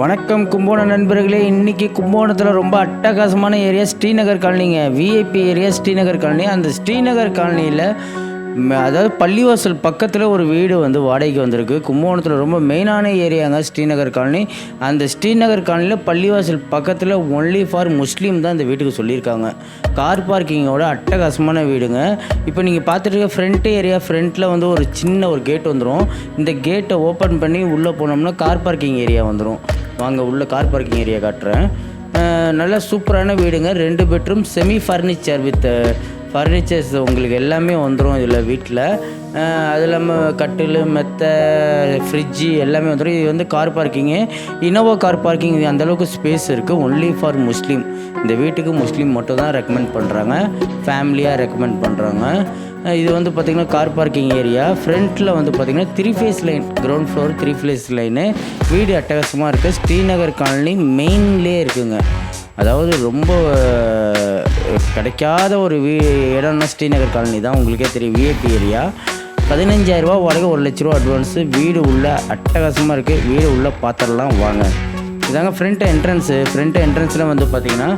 வணக்கம் கும்போணம் நண்பர்களே. இன்றைக்கி கும்போணத்தில் ரொம்ப அட்டகாசமான area Srinagar காலனிங்க. VIP area Srinagar colony. அந்த ஸ்ரீநகர் காலனியில் அதாவது பள்ளிவாசல் பக்கத்தில் ஒரு வீடு வந்து வாடகைக்கு வந்திருக்கு. கும்பகோணத்தில் ரொம்ப மெயினான ஏரியாங்க ஸ்ரீநகர் காலனி. அந்த ஸ்ரீநகர் காலனியில் பள்ளிவாசல் பக்கத்தில் ஒன்லி ஃபார் முஸ்லீம் தான் இந்த வீட்டுக்கு சொல்லியிருக்காங்க. கார் பார்க்கிங்கோட அட்டகாசமான வீடுங்க. இப்போ நீங்கள் பார்த்துட்டு இருக்க ஃப்ரண்ட் ஏரியா ஃப்ரண்ட்டில் வந்து ஒரு சின்ன ஒரு கேட் வந்துடும் இந்த கேட்டை ஓப்பன் பண்ணி உள்ளே போனோம்னா கார் பார்க்கிங் ஏரியா வந்துடும் வாங்க உள்ள கார் பார்க்கிங் ஏரியா காட்டுறேன். நல்ல நல்லா சூப்பரான வீடுங்க. ரெண்டு bedroom semi furniture with furnitures உங்களுக்கு எல்லாமே வந்துடும் இதில் வீட்டில் அது இல்லாமல் கட்டில் மெத்தை ஃப்ரிட்ஜு எல்லாமே வந்துடும் இது வந்து car parking Innova car parking அந்தளவுக்கு ஸ்பேஸ் இருக்குது ஒன்லி ஃபார் முஸ்லீம் இந்த வீட்டுக்கு முஸ்லீம் மட்டும் தான் ரெக்கமெண்ட் பண்ணுறாங்க ஃபேமிலியாக ரெக்கமெண்ட் பண்ணுறாங்க இது வந்து பார்த்திங்கன்னா கார் பார்க்கிங் ஏரியா ஃப்ரண்ட்டில் வந்து பார்த்திங்கன்னா three phase line ground floor three phase line வீடு அட்டகாசமாக இருக்குது ஸ்ரீநகர் காலனி மெயின்லேயே இருக்குங்க. அதாவது ரொம்ப கிடைக்காத ஒரு வீ இடம்னா ஸ்ரீநகர் காலனி தான். உங்களுக்கே தெரியும். விஐபி ஏரியா பதினஞ்சாயிரரூபா வாடகை ஒரு லட்ச ரூபா அட்வான்ஸு வீடு உள்ள அட்டகாசமாக இருக்குது வீடு உள்ள பாத்திரம்லாம் வாங்க. இதாங்க ஃப்ரண்ட் என்ட்ரன்ஸு ஃப்ரண்ட் என்ட்ரன்ஸில் வந்து பார்த்தீங்கன்னா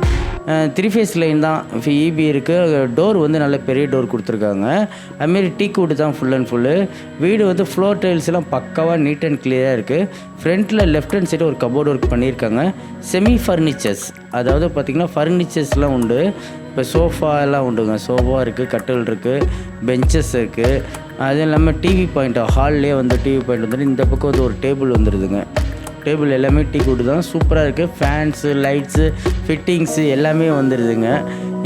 த்ரீ ஃபேஸ் லைன் தான். இபி இருக்குது டோர் வந்து நல்ல பெரிய டோர் கொடுத்துருக்காங்க. அதுமாரி டீ கூடு தான் ஃபுல் அண்ட் ஃபுல்லு வீடு வந்து ஃப்ளோர் டைல்ஸ்லாம் பக்காவாக நீட் அண்ட் கிளியராக இருக்குது ஃப்ரண்ட்டில் லெஃப்ட் ஹேண்ட் சைடு ஒரு கபோர்டு ஒர்க் பண்ணியிருக்காங்க. செமி ஃபர்னிச்சர்ஸ் அதாவது பார்த்திங்கன்னா ஃபர்னிச்சர்ஸ்லாம் உண்டு. இப்போ சோஃபா எல்லாம் உண்டுங்க. சோஃபா இருக்குது கட்டில் இருக்குது பெஞ்சஸ் இருக்குது அதுவும் இல்லாமல் டிவி பாயிண்ட் ஹால்லே வந்து டிவி பாயிண்ட் வந்துட்டு இந்த பக்கம் வந்து ஒரு டேபிள் வந்துடுதுங்க டேபிள் எல்லாமே டீ கூட்டு தான். சூப்பராக இருக்குது ஃபேன்ஸு லைட்ஸு ஃபிட்டிங்ஸு எல்லாமே வந்துடுதுங்க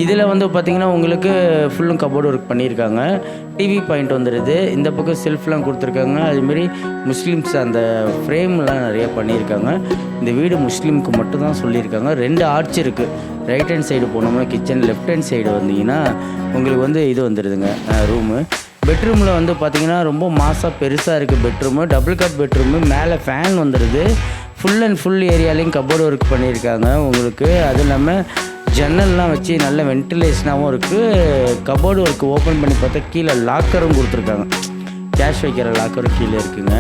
இதில் வந்து பார்த்திங்கன்னா உங்களுக்கு ஃபுல்லும் கபோர்டு ஒர்க் பண்ணியிருக்காங்க டிவி பாயிண்ட் வந்துடுது இந்த பக்கம் செல்ஃப்லாம் கொடுத்துருக்காங்க. அதுமாரி முஸ்லீம்ஸ் அந்த ஃப்ரேம்லாம் நிறைய பண்ணியிருக்காங்க இந்த வீடு முஸ்லீமுக்கு மட்டும் தான் சொல்லியிருக்காங்க ரெண்டு ஆர்ச் இருக்குது ரைட் ஹேண்ட் சைடு போனோம்னா கிச்சன் லெஃப்ட் ஹேண்ட் சைடு வந்தீங்கன்னா உங்களுக்கு வந்து இது வந்துடுதுங்க ரூமு பெட்ரூமில் வந்து பார்த்தீங்கன்னா ரொம்ப மாசாக பெருசாக இருக்குது பெட்ரூமு. Double cut bedroom. மேலே ஃபேன் வந்துடுது ஃபுல் அண்ட் ஃபுல் ஏரியாலையும் கபோர்டு ஒர்க் பண்ணியிருக்காங்க உங்களுக்கு. அது இல்லாமல் ஜன்னல்லாம் வச்சு நல்ல வென்டிலேஷனாகவும் இருக்குது கபோர்டு ஒர்க் ஓப்பன் பண்ணி பார்த்தா கீழே லாக்கரும் கொடுத்துருக்காங்க. கேஷ் வைக்கிற லாக்கரும் கீழே இருக்குங்க.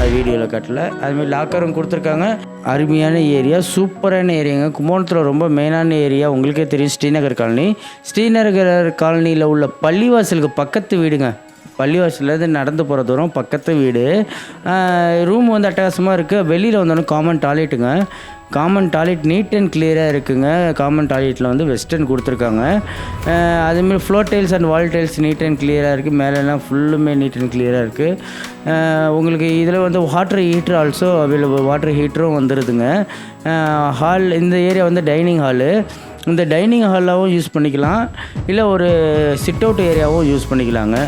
அது வீடியோவில் கட்டல. அதுமாதிரி லாக்கரும் கொடுத்துருக்காங்க. அருமையான ஏரியா சூப்பரான ஏரியாங்க கும்போணத்தில் ரொம்ப மெயினான ஏரியா உங்களுக்கே தெரியும். ஸ்ரீநகர் காலனி. ஸ்ரீநகர் காலனியில் உள்ள பள்ளிவாசலுக்கு பக்கத்து வீடுங்க. பள்ளிவாசலேருந்து நடந்து போகிற தூரம் பக்கத்து வீடு. ரூம் வந்து அட்டகாசமாக இருக்குது வெளியில் வந்தோடனே காமன் டாய்லெட்டுங்க காமன் டாய்லெட் நீட் அண்ட் கிளியராக இருக்குங்க. காமன் டாய்லெட்டில் வந்து வெஸ்டர்ன் கொடுத்துருக்காங்க. அதேமாரி அதேமாதிரி floor tiles and wall tiles neat and கிளியராக இருக்குது மேலெல்லாம் ஃபுல்லுமே நீட் அண்ட் கிளியராக இருக்குது உங்களுக்கு இதில் வந்து water heater also available water ஹீட்டரும் வந்துடுதுங்க ஹால் இந்த ஏரியா வந்து டைனிங் ஹாலு இந்த டைனிங் ஹாலாகவும் யூஸ் பண்ணிக்கலாம். இல்லை ஒரு சிட் அவுட் ஏரியாவும் யூஸ் பண்ணிக்கலாங்க.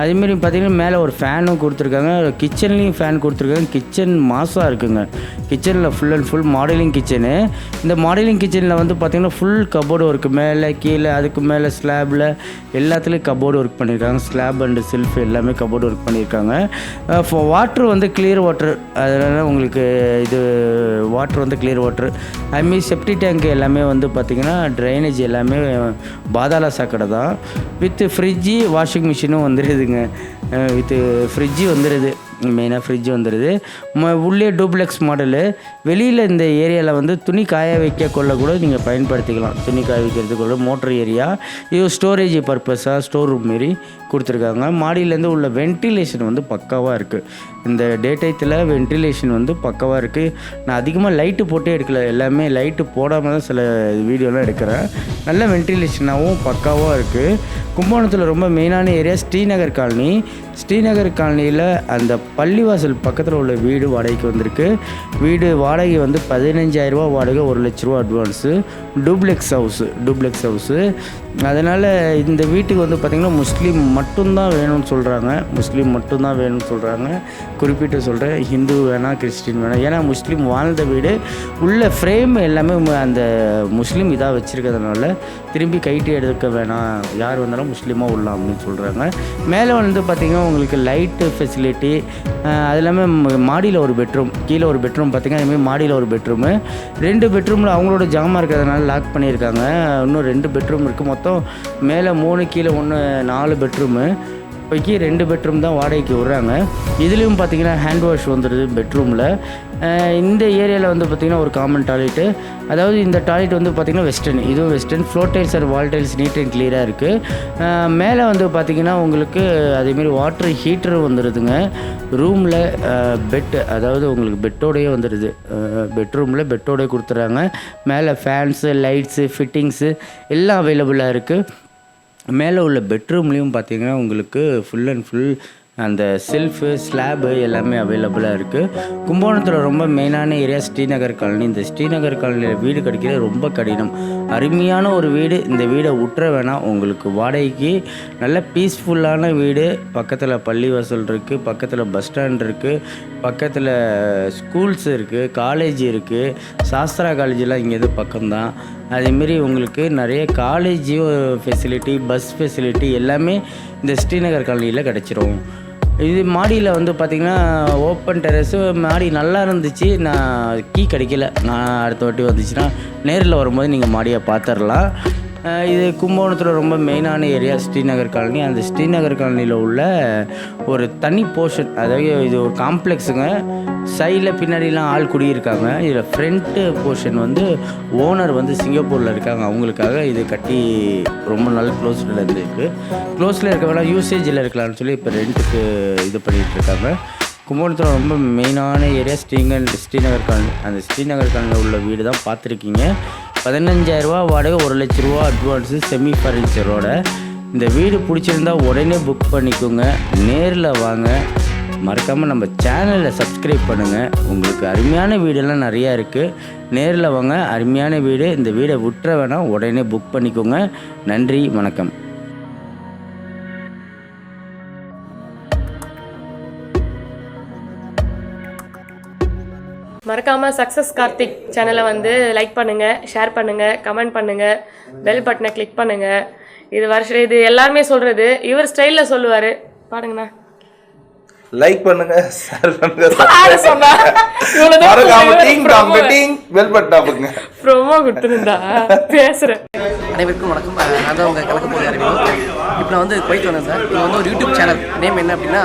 அதேமாரி பார்த்திங்கன்னா மேலே ஒரு ஃபேனும் கொடுத்துருக்காங்க. கிச்சன்லேயும் ஃபேன் கொடுத்துருக்காங்க. கிச்சன் மாசாக இருக்குங்க. கிச்சனில் full and full modeling kitchen இந்த மாடலிங் கிச்சனில் வந்து பார்த்திங்கன்னா ஃபுல் கபோர்டு ஒர்க் மேலே கீழே அதுக்கு மேலே ஸ்லாபில் எல்லாத்துலேயும் கபோர்டு ஒர்க் பண்ணியிருக்காங்க. ஸ்லாப் அண்டு செல்ஃப் எல்லாமே கபோர்டு ஒர்க் பண்ணியிருக்காங்க. வாட்ரு வந்து கிளியர் வாட்டர் அதனால் உங்களுக்கு இது வாட்ரு வந்து கிளியர் வாட்டர் அதுமாரி செப்டி டேங்க் எல்லாமே வந்து பார்த்திங்கன்னா ட்ரைனேஜ் எல்லாமே பாதாள சாக்கடை தான். வித் ஃப்ரிட்ஜு வாஷிங் மிஷினும் வந்துடுதுங்க வித்து ஃப்ரிட்ஜு வந்துடுது மெயினாக ஃப்ரிட்ஜ் வந்துடுது ம உள்ளே டூப்ளெக்ஸ் மாடலு வெளியில் இந்த ஏரியாவில் வந்து துணி காய வைக்க கொள்ள கூட நீங்கள் பயன்படுத்திக்கலாம். துணி காய வைக்கிறதுக்குள்ள மோட்ரு மோட்டர் ஏரியா இது ஸ்டோரேஜ் பர்பஸாக ஸ்டோர் ரூம் மாரி கொடுத்துருக்காங்க. மாடியிலேருந்து உள்ள வென்டிலேஷன் வந்து பக்காவாக இருக்குது இந்த டே டயத்தில் வென்டிலேஷன் வந்து பக்காவாக இருக்குது நான் அதிகமாக லைட்டு போட்டே எடுக்கல. எல்லாமே லைட்டு போடாமல் தான் சில வீடியோலாம் எடுக்கிறேன். நல்ல வென்டிலேஷனாகவும் பக்காவாக இருக்குது கும்பகோணத்தில் ரொம்ப மெயினான ஏரியா ஸ்ரீநகர் காலனி. ஸ்ரீநகர் காலனியில் அந்த பள்ளிவாசல் பக்கத்தில் உள்ள வீடு வாடகைக்கு வந்திருக்கு. வீடு வாடகை வந்து பதினஞ்சாயிரரூபா வாடகை ஒரு லட்ச ரூபா advance duplex house duplex house அதனால் இந்த வீட்டுக்கு வந்து பார்த்திங்கன்னா முஸ்லீம் மட்டும்தான் வேணும்னு சொல்கிறாங்க முஸ்லீம் மட்டும்தான் வேணும்னு சொல்கிறாங்க குறிப்பிட்டு சொல்கிறேன் ஹிந்து வேணாம் கிறிஸ்டின் வேணாம் ஏன்னா முஸ்லீம் வாழ்ந்த வீடு உள்ள ஃப்ரேம் எல்லாமே அந்த முஸ்லீம் இதாக வச்சுருக்கிறதுனால திரும்பி கைட்டு எடுக்க வேணாம். யார் வந்தாலும் முஸ்லீமாக உள்ளலாம் அப்படின்னு சொல்கிறாங்க மேலே வந்து பார்த்திங்கன்னா உங்களுக்கு லைட்டு ஃபெசிலிட்டி அது இல்லாமல் மாடியில் ஒரு பெட்ரூம் கீழே ஒரு பெட்ரூம் பார்த்திங்கன்னா அதுமாதிரி மாடியில் ஒரு பெட்ரூமு ரெண்டு பெட்ரூமில் அவங்களோட ஜாமான் இருக்கிறதுனால லாக் பண்ணியிருக்காங்க. இன்னும் ரெண்டு பெட்ரூம் இருக்குது மொத்தம் மேலே மூணு கீழே ஒன்று நாலு பெட்ரூமு இப்போக்கி ரெண்டு பெட்ரூம் தான் வாடகைக்கு விட்றாங்க. இதுலேயும் பார்த்தீங்கன்னா ஹேண்ட் வாஷ் வந்துடுது பெட்ரூமில். இந்த ஏரியாவில் வந்து பார்த்திங்கன்னா ஒரு காமன் டாய்லெட்டு அதாவது இந்த டாய்லெட் வந்து பார்த்திங்கன்னா வெஸ்டர்ன் இதுவும் western floor tiles and wall tiles neat and கிளியராக இருக்குது மேலே வந்து பார்த்திங்கன்னா உங்களுக்கு அதேமாரி வாட்டர் ஹீட்டரும் வந்துடுதுங்க ரூமில் பெட்டு அதாவது உங்களுக்கு பெட்டோடையே வந்துடுது பெட்ரூமில் பெட்டோடய கொடுத்துட்றாங்க மேலே ஃபேன்ஸு லைட்ஸு ஃபிட்டிங்ஸு எல்லாம் அவைலபிளாக இருக்குது மேலே உள்ள பெட்ரூம்லேயும் பார்த்தீங்கன்னா உங்களுக்கு ஃபுல் அண்ட் ஃபுல் அந்த செல்ஃபு ஸ்லாபு எல்லாமே அவைலபிளாக இருக்குது கும்பகோணத்தில் ரொம்ப மெயினான ஏரியா ஸ்ரீநகர் காலனி. இந்த ஸ்ரீநகர் காலனியில் வீடு கிடைக்கிறது ரொம்ப கடினம். அருமையான ஒரு வீடு. இந்த வீடை விட்டுற வேணாம். உங்களுக்கு வாடகைக்கு நல்ல பீஸ்ஃபுல்லான வீடு. பக்கத்தில் பள்ளிவாசல் இருக்குது பக்கத்தில் பஸ் ஸ்டாண்ட் இருக்குது பக்கத்தில் ஸ்கூல்ஸ் இருக்குது காலேஜ் இருக்குது சாஸ்திரா காலேஜெலாம் இங்கேருந்து பக்கம்தான். அதேமாரி உங்களுக்கு நிறைய காலேஜ் ஃபெசிலிட்டி பஸ் ஃபெசிலிட்டி எல்லாமே இந்த ஸ்ரீநகர் காலனியில் கிடச்சிரும். இது மாடியில் வந்து பார்த்திங்கன்னா ஓப்பன் டெரஸு மாடி நல்லா இருந்துச்சு. நான் கீ கிடைக்கல. நான் அடுத்த வாட்டி வந்துச்சுன்னா நேரில் வரும்போது நீங்கள் மாடியை பார்த்துடலாம் இது கும்பகோணத்தில் ரொம்ப மெயினான ஏரியா ஸ்ரீநகர் காலனி. அந்த ஸ்ரீநகர் காலனியில் உள்ள ஒரு தனி போர்ஷன் அதாவது இது ஒரு காம்ப்ளெக்ஸுங்க சைடில் பின்னாடிலாம் ஆள் குடியிருக்காங்க. இதில் ஃப்ரண்ட்டு போர்ஷன் வந்து ஓனர் வந்து சிங்கப்பூரில் இருக்காங்க. அவங்களுக்காக இது கட்டி ரொம்ப நாள் க்ளோஸில் இருந்துருக்கு. க்ளோஸில் இருக்க வேணாம் யூசேஜில் இருக்கலாம்னு சொல்லி இப்போ ரெண்ட்டுக்கு இது பண்ணிகிட்டு இருக்காங்க. கும்பகோணத்தில் ரொம்ப மெயினான ஏரியா ஸ்ரீங்கன் ஸ்ரீநகர் காலனி. அந்த ஸ்ரீநகர் காலனியில் உள்ள வீடு தான் பார்த்துருக்கீங்க பதினஞ்சாயிரரூபா வாடகை ஒரு லட்ச ரூபா அட்வான்ஸு செமி ஃபர்னிச்சரோட இந்த வீடு பிடிச்சிருந்தா உடனே புக் பண்ணிக்கோங்க. நேரில் வாங்க. மறக்காமல் நம்ம சேனலில் சப்ஸ்கிரைப் பண்ணுங்கள் உங்களுக்கு அருமையான வீடெல்லாம் நிறையா இருக்குது நேரில் வாங்க. அருமையான வீடு. இந்த வீடை விட்டுற வேணாம். உடனே புக் பண்ணிக்கோங்க. நன்றி வணக்கம். மறக்காம சக்ஸஸ் கார்த்திக் சேனலை வந்து லைக் பண்ணுங்க ஷேர் பண்ணுங்க கமெண்ட் பண்ணுங்க பெல் பட்டனை கிளிக் பண்ணுங்க. இது வருஷம் இது எல்லாருமே சொல்றது இவர் ஸ்டைல்ல சொல்லுவாரு. பாருங்கண்ணா. லைக் பண்ணுங்க ஷேர் பண்ணுங்க ப்ரோமோ கொடுத்துருந்தா. பேசுறேன். அனைவருக்கும் வணக்கம். நான் தான் உங்கள் கலக்க போகிற இப்போ நான் வந்து குவைத் வந்தேன் சார். இது வந்து ஒரு யூடியூப் சேனல் நேம் என்ன அப்படின்னா